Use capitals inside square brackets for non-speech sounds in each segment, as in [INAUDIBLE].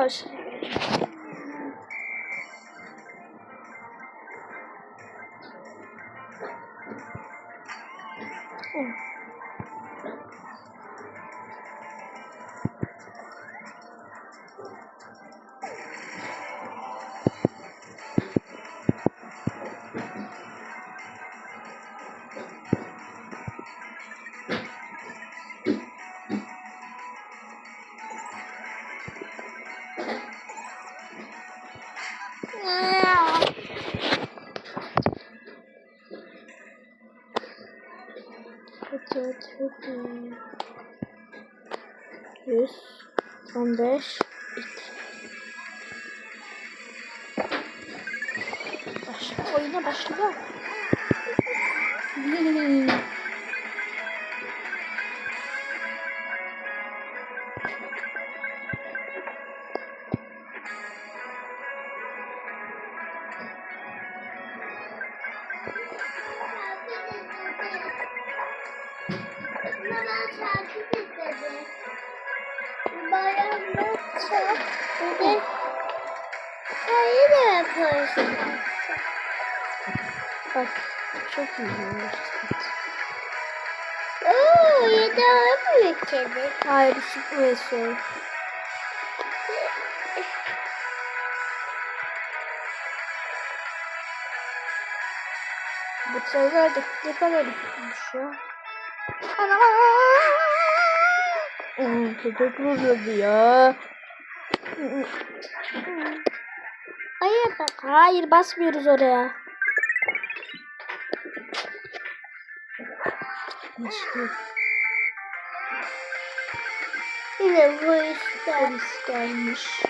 Baş. Hadi 100 15 2 Başla oyuna başlıyor. Dedi. Bayramda çok de sayı da yaparsın. Bak çok iyi oynuyor. Oo, yedi ay büyük kedi. Hayır süper ve. Bu trailer de ne kadar üzülmüş ya. Ana! Hmm, köpek vuruyordu ya. Hayır bak. Hayır basmıyoruz oraya. Meşhur Yine işte. polis gelmiş.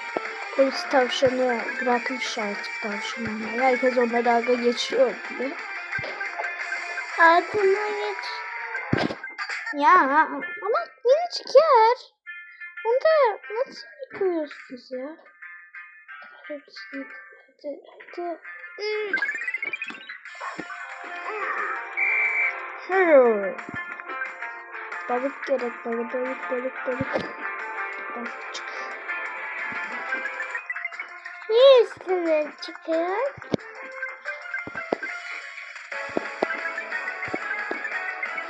Polis tavşanı bırakmış artık tavşanı. Herkes onunla dalga geçiyor diye. Altına geç. Ya ama minicik yer. Onu nasıl yıkıyorsunuz ya? Hepsini hadi hadi. Hı. Balık gerek balık balık balık balık. Balıkçık. Niye üstüne çıkıyor?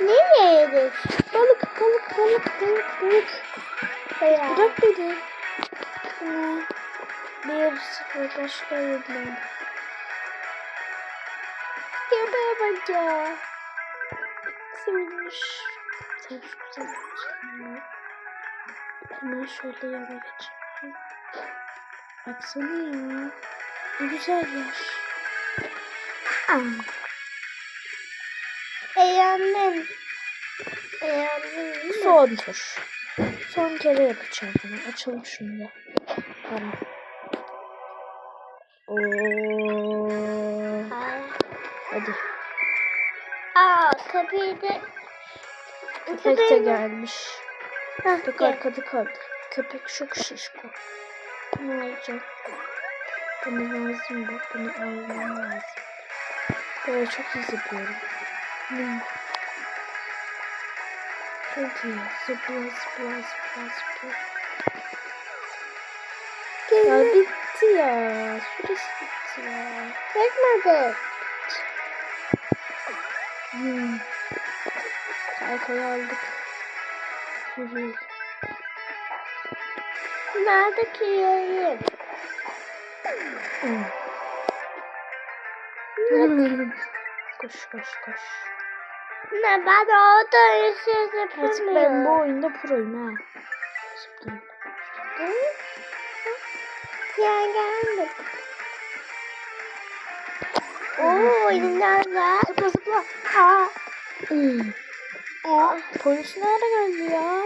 Nereye yedik? Balık balık balık balık balık. Bayağı. Bırak beni. Ne? Bir sıfır başka yediler. Yemeğe bak ya. Sevinmiş. Sevmiş sevmiş. Hemen şöyle yana geçeyim. Baksana ya. Ne güzel yer. Aa. Eğlendim. Eğlendim. Son tur. Son kere yapacağım bunu. Açalım şunu da. Oo. Ay. Hadi. Aa kapıyı da... Köpek de gelmiş. Hah, Köpek gel. arkada kaldı. Köpek çok şişko. Ne olacak? Bana lazım bu. Bunu almam lazım. Böyle çok iyi zıplıyorum. Hmm. Çok iyi. Zıpla zıpla zıpla zıpla. Ya bitti ya. Süresi bitti ya. Yetmedi. Hmm. Kaykayı aldık. Yürü. Nerede ki yerim? Hmm. Hmm. [LAUGHS] koş koş koş. Ne ben orada yüzsüz Evet, ben bu yapamıyorum. oyunda proyum ha. Zıplayayım. Hı? Sen gelmedin. Oo oyunlar var. Zıpla zıpla. Aa. Hmm. Aa, polis nerede geldi ya?